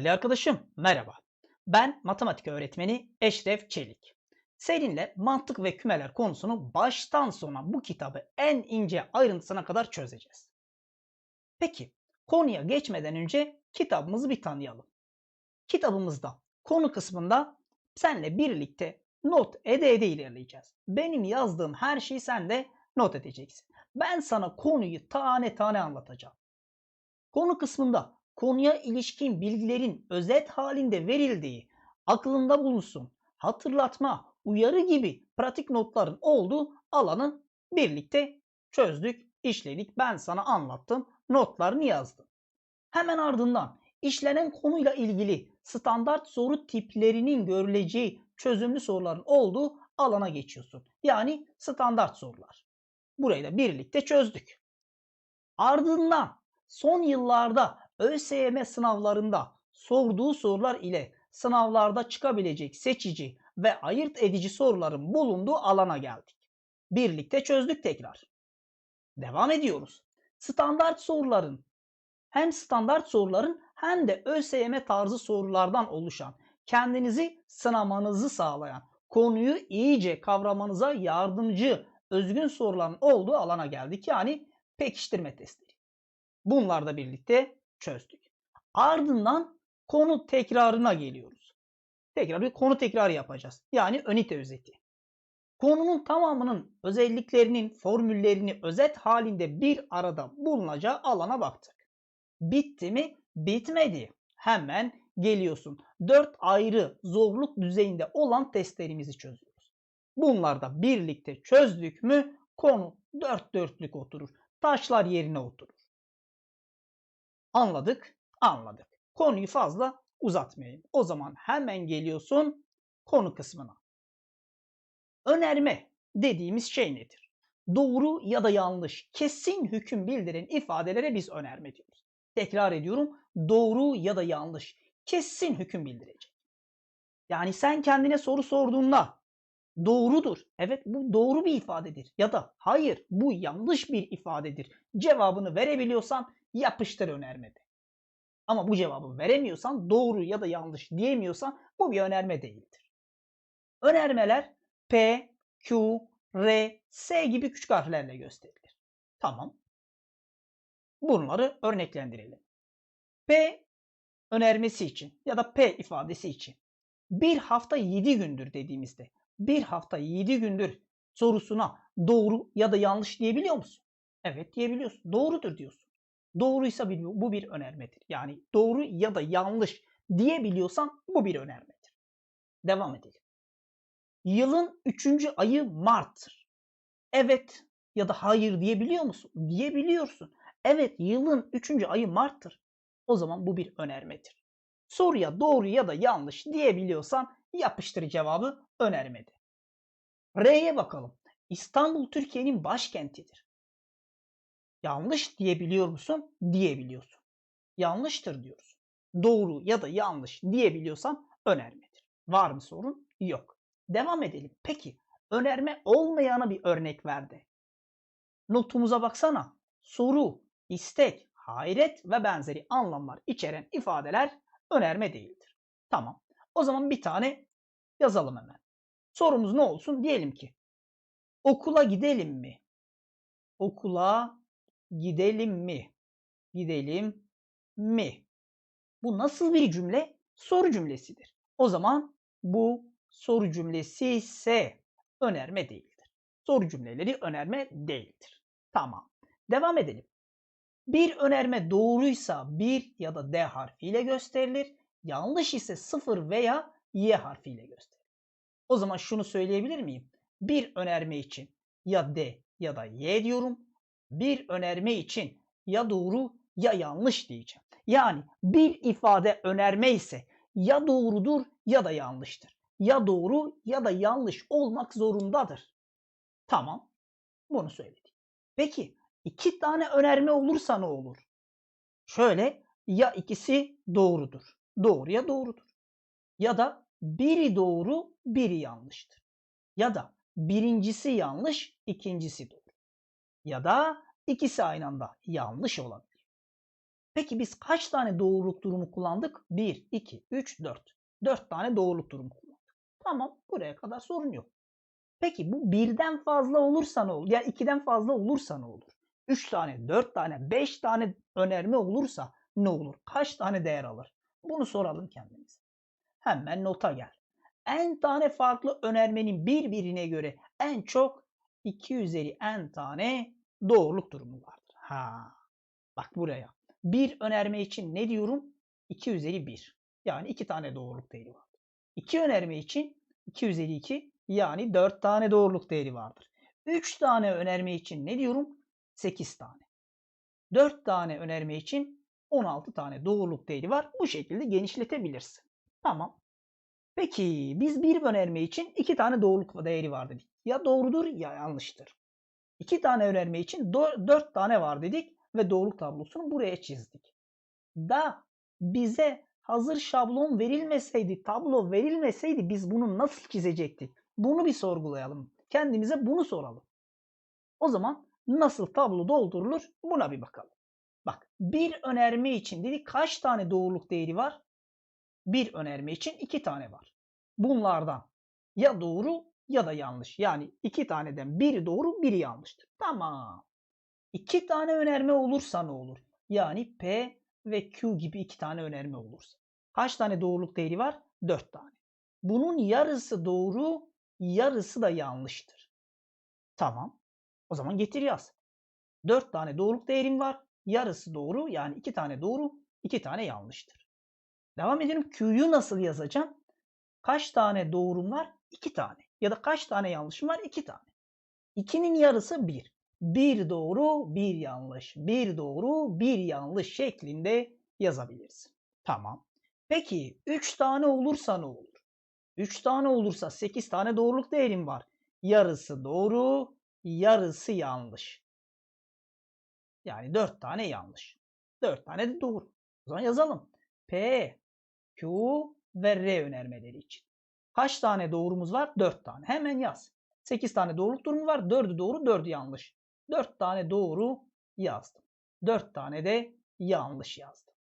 Değerli arkadaşım, merhaba. Ben matematik öğretmeni Eşref Çelik. Seninle mantık ve kümeler konusunu baştan sona bu kitabı en ince ayrıntısına kadar çözeceğiz. Peki, konuya geçmeden önce kitabımızı bir tanıyalım. Kitabımızda konu kısmında senle birlikte not ede ede ilerleyeceğiz. Benim yazdığım her şeyi sen de not edeceksin. Ben sana konuyu tane tane anlatacağım. Konu kısmında konuya ilişkin bilgilerin özet halinde verildiği aklında bulunsun, hatırlatma, uyarı gibi pratik notların olduğu alanı birlikte çözdük, işledik. Ben sana anlattım, notlarını yazdım. Hemen ardından işlenen konuyla ilgili standart soru tiplerinin görüleceği çözümlü soruların olduğu alana geçiyorsun. Yani standart sorular. Burayı da birlikte çözdük. Ardından son yıllarda ÖSYM sınavlarında sorduğu sorular ile sınavlarda çıkabilecek seçici ve ayırt edici soruların bulunduğu alana geldik. Birlikte çözdük tekrar. Devam ediyoruz. Standart soruların hem standart soruların hem de ÖSYM tarzı sorulardan oluşan, kendinizi sınamanızı sağlayan, konuyu iyice kavramanıza yardımcı özgün soruların olduğu alana geldik. Yani pekiştirme testleri. Bunlarla birlikte çözdük. Ardından konu tekrarına geliyoruz. Tekrar bir konu tekrarı yapacağız. Yani ünite özeti. Konunun tamamının özelliklerinin formüllerini özet halinde bir arada bulunacağı alana baktık. Bitti mi? Bitmedi. Hemen geliyorsun. 4 ayrı zorluk düzeyinde olan testlerimizi çözüyoruz. Bunlarda birlikte çözdük mü konu dört dörtlük oturur. Taşlar yerine oturur. Anladık? Anladık. Konuyu fazla uzatmayayım. O zaman hemen geliyorsun konu kısmına. Önerme dediğimiz şey nedir? Doğru ya da yanlış, kesin hüküm bildiren ifadelere biz önerme diyoruz. Tekrar ediyorum. Doğru ya da yanlış, kesin hüküm bildirecek. Yani sen kendine soru sorduğunda doğrudur. Evet bu doğru bir ifadedir. Ya da hayır bu yanlış bir ifadedir. Cevabını verebiliyorsan yapıştır önermede. Ama bu cevabı veremiyorsan doğru ya da yanlış diyemiyorsan bu bir önerme değildir. Önermeler P, Q, R, S gibi küçük harflerle gösterilir. Tamam. Bunları örneklendirelim. P önermesi için ya da P ifadesi için bir hafta 7 gündür dediğimizde bir hafta 7 gündür sorusuna doğru ya da yanlış diyebiliyor musun? Evet diyebiliyorsun. Doğrudur diyorsun. Doğruysa bu bir önermedir. Yani doğru ya da yanlış diyebiliyorsan bu bir önermedir. Devam edelim. Yılın 3. ayı Mart'tır. Evet ya da hayır diyebiliyor musun? Diyebiliyorsun. Evet yılın 3. ayı Mart'tır. O zaman bu bir önermedir. Soruya doğru ya da yanlış diyebiliyorsan yapıştır cevabı önermedi. R'ye bakalım. İstanbul Türkiye'nin başkentidir. Yanlış diyebiliyor musun? Diyebiliyorsun. Yanlıştır diyoruz. Doğru ya da yanlış diyebiliyorsan önermedir. Var mı sorun? Yok. Devam edelim. Peki önerme olmayana bir örnek verdi. Notumuza baksana. Soru, istek, hayret ve benzeri anlamlar içeren ifadeler önerme değildir. Tamam. O zaman bir tane yazalım hemen. Sorumuz ne olsun? Diyelim ki okula gidelim mi? Okula gidelim mi? Gidelim mi? Bu nasıl bir cümle? Soru cümlesidir. O zaman bu soru cümlesi ise önerme değildir. Soru cümleleri önerme değildir. Tamam. Devam edelim. Bir önerme doğruysa bir ya da D harfiyle gösterilir. Yanlış ise sıfır veya Y harfiyle gösterilir. O zaman şunu söyleyebilir miyim? Bir önerme için ya D ya da Y diyorum bir önerme için ya doğru ya yanlış diyeceğim. Yani bir ifade önerme ise ya doğrudur ya da yanlıştır. Ya doğru ya da yanlış olmak zorundadır. Tamam. Bunu söyledik. Peki iki tane önerme olursa ne olur? Şöyle ya ikisi doğrudur. Doğru ya doğrudur. Ya da biri doğru, biri yanlıştır. Ya da birincisi yanlış, ikincisi doğru ya da ikisi aynı anda yanlış olabilir. Peki biz kaç tane doğruluk durumu kullandık? 1, 2, 3, 4. 4 tane doğruluk durumu kullandık. Tamam buraya kadar sorun yok. Peki bu birden fazla olursa ne olur? Ya ikiden fazla olursa ne olur? 3 tane, 4 tane, 5 tane önerme olursa ne olur? Kaç tane değer alır? Bunu soralım kendimize. Hemen nota gel. En tane farklı önermenin birbirine göre en çok 2 üzeri n tane doğruluk durumu vardır. Ha. Bak buraya. Bir önerme için ne diyorum? 2 üzeri 1. Yani 2 tane doğruluk değeri vardır. 2 önerme için 2 üzeri 2 yani 4 tane doğruluk değeri vardır. 3 tane önerme için ne diyorum? 8 tane. 4 tane önerme için 16 tane doğruluk değeri var. Bu şekilde genişletebilirsin. Tamam. Peki biz bir önerme için 2 tane doğruluk değeri var dedik. Ya doğrudur ya yanlıştır. 2 tane önerme için 4 tane var dedik ve doğruluk tablosunu buraya çizdik. Da bize hazır şablon verilmeseydi, tablo verilmeseydi biz bunu nasıl çizecektik? Bunu bir sorgulayalım. Kendimize bunu soralım. O zaman nasıl tablo doldurulur buna bir bakalım. Bir önerme için dedik kaç tane doğruluk değeri var? Bir önerme için iki tane var. Bunlardan ya doğru ya da yanlış. Yani iki taneden biri doğru biri yanlıştır. Tamam. İki tane önerme olursa ne olur? Yani P ve Q gibi iki tane önerme olursa. Kaç tane doğruluk değeri var? Dört tane. Bunun yarısı doğru, yarısı da yanlıştır. Tamam. O zaman getir yaz. Dört tane doğruluk değerim var. Yarısı doğru yani iki tane doğru, iki tane yanlıştır. Devam edelim. Q'yu nasıl yazacağım? Kaç tane doğrum var? İki tane. Ya da kaç tane yanlışım var? İki tane. İkinin yarısı bir. Bir doğru, bir yanlış. Bir doğru, bir yanlış şeklinde yazabilirsin. Tamam. Peki 3 tane olursa ne olur? 3 tane olursa 8 tane doğruluk değerim var. Yarısı doğru, yarısı yanlış. Yani 4 tane yanlış. 4 tane de doğru. O zaman yazalım. P, Q ve R önermeleri için. Kaç tane doğrumuz var? 4 tane. Hemen yaz. 8 tane doğruluk durumu var. 4'ü doğru, 4'ü yanlış. 4 tane doğru yazdım. 4 tane de yanlış yazdım.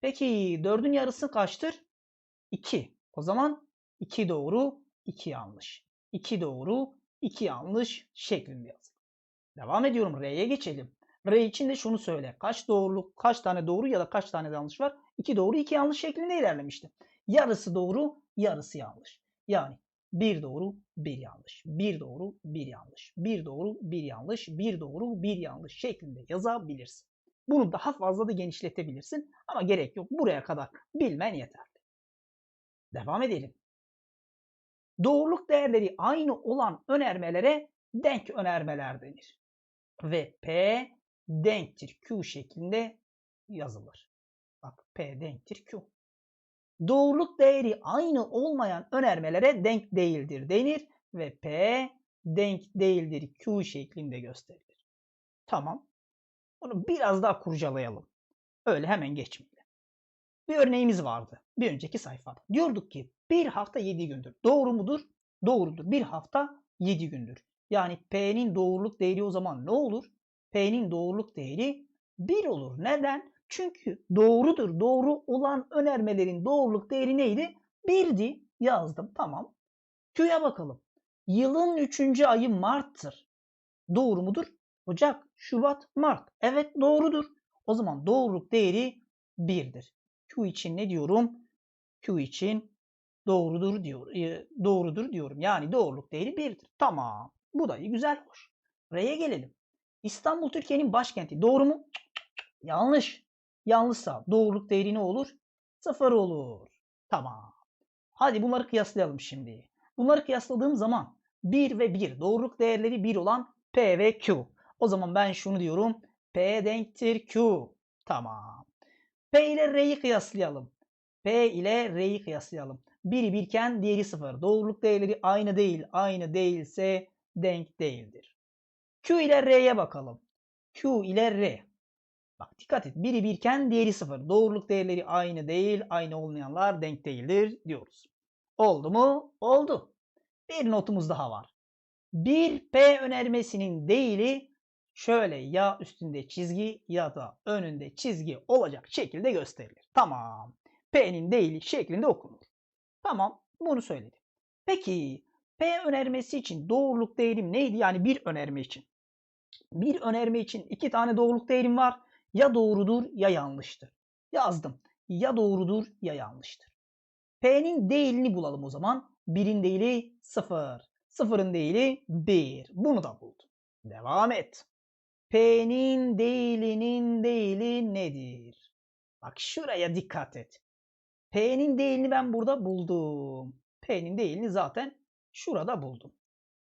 Peki 4'ün yarısı kaçtır? 2. O zaman 2 doğru, 2 yanlış. 2 doğru, 2 yanlış şeklinde yazdım. Devam ediyorum. R'ye geçelim. R için de şunu söyle. Kaç doğruluk, kaç tane doğru ya da kaç tane yanlış var? 2 doğru, 2 yanlış şeklinde ilerlemişti. Yarısı doğru, yarısı yanlış. Yani bir doğru, bir yanlış. Bir doğru, bir yanlış. Bir doğru, bir yanlış. Bir doğru, bir yanlış şeklinde yazabilirsin. Bunu daha fazla da genişletebilirsin ama gerek yok. Buraya kadar bilmen yeterli. Devam edelim. Doğruluk değerleri aynı olan önermelere denk önermeler denir. Ve P denktir Q şeklinde yazılır. Bak P denktir Q. Doğruluk değeri aynı olmayan önermelere denk değildir denir ve P denk değildir Q şeklinde gösterilir. Tamam. Bunu biraz daha kurcalayalım. Öyle hemen geçmeyelim. Bir örneğimiz vardı bir önceki sayfada. Diyorduk ki bir hafta 7 gündür. Doğru mudur? Doğrudur. Bir hafta 7 gündür. Yani P'nin doğruluk değeri o zaman ne olur? P'nin doğruluk değeri 1 olur. Neden? Çünkü doğrudur. Doğru olan önermelerin doğruluk değeri neydi? 1'di. Yazdım. Tamam. Q'ya bakalım. Yılın 3. ayı Mart'tır. Doğru mudur? Ocak, Şubat, Mart. Evet doğrudur. O zaman doğruluk değeri 1'dir. Q için ne diyorum? Q için doğrudur diyor. E, doğrudur diyorum. Yani doğruluk değeri 1'dir. Tamam. Bu da iyi güzel hoş. R'ye gelelim. İstanbul Türkiye'nin başkenti. Doğru mu? Yanlış. Yanlışsa doğruluk değeri ne olur? Sıfır olur. Tamam. Hadi bunları kıyaslayalım şimdi. Bunları kıyasladığım zaman 1 ve 1 doğruluk değerleri 1 olan P ve Q. O zaman ben şunu diyorum. P denktir Q. Tamam. P ile R'yi kıyaslayalım. P ile R'yi kıyaslayalım. Biri birken diğeri sıfır. Doğruluk değerleri aynı değil. Aynı değilse denk değildir. Q ile R'ye bakalım. Q ile R. Bak dikkat et. Biri birken diğeri sıfır. Doğruluk değerleri aynı değil. Aynı olmayanlar denk değildir diyoruz. Oldu mu? Oldu. Bir notumuz daha var. Bir P önermesinin değili şöyle ya üstünde çizgi ya da önünde çizgi olacak şekilde gösterilir. Tamam. P'nin değili şeklinde okunur. Tamam. Bunu söyledim. Peki P önermesi için doğruluk değerim neydi? Yani bir önerme için. Bir önerme için iki tane doğruluk değerim var. Ya doğrudur ya yanlıştır. Yazdım. Ya doğrudur ya yanlıştır. P'nin değilini bulalım o zaman. 1'in değili 0. 0'ın değili 1. Bunu da buldum. Devam et. P'nin değilinin değili nedir? Bak şuraya dikkat et. P'nin değilini ben burada buldum. P'nin değilini zaten şurada buldum.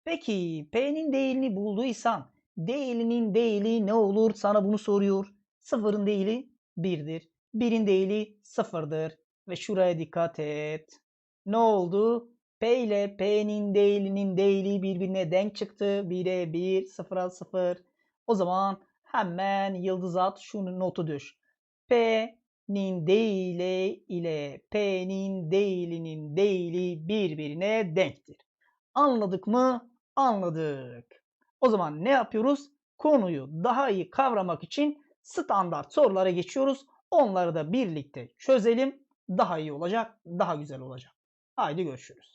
Peki P'nin değilini bulduysan değilinin değili ne olur? Sana bunu soruyor. Sıfırın değili 1'dir. 1'in değili 0'dır. Ve şuraya dikkat et. Ne oldu? P ile P'nin değilinin değili birbirine denk çıktı. 1'e 1, 0'a 0. O zaman hemen yıldız at şunu notu düş. P'nin değili ile P'nin değilinin değili birbirine denktir. Anladık mı? Anladık. O zaman ne yapıyoruz? Konuyu daha iyi kavramak için standart sorulara geçiyoruz. Onları da birlikte çözelim. Daha iyi olacak, daha güzel olacak. Haydi görüşürüz.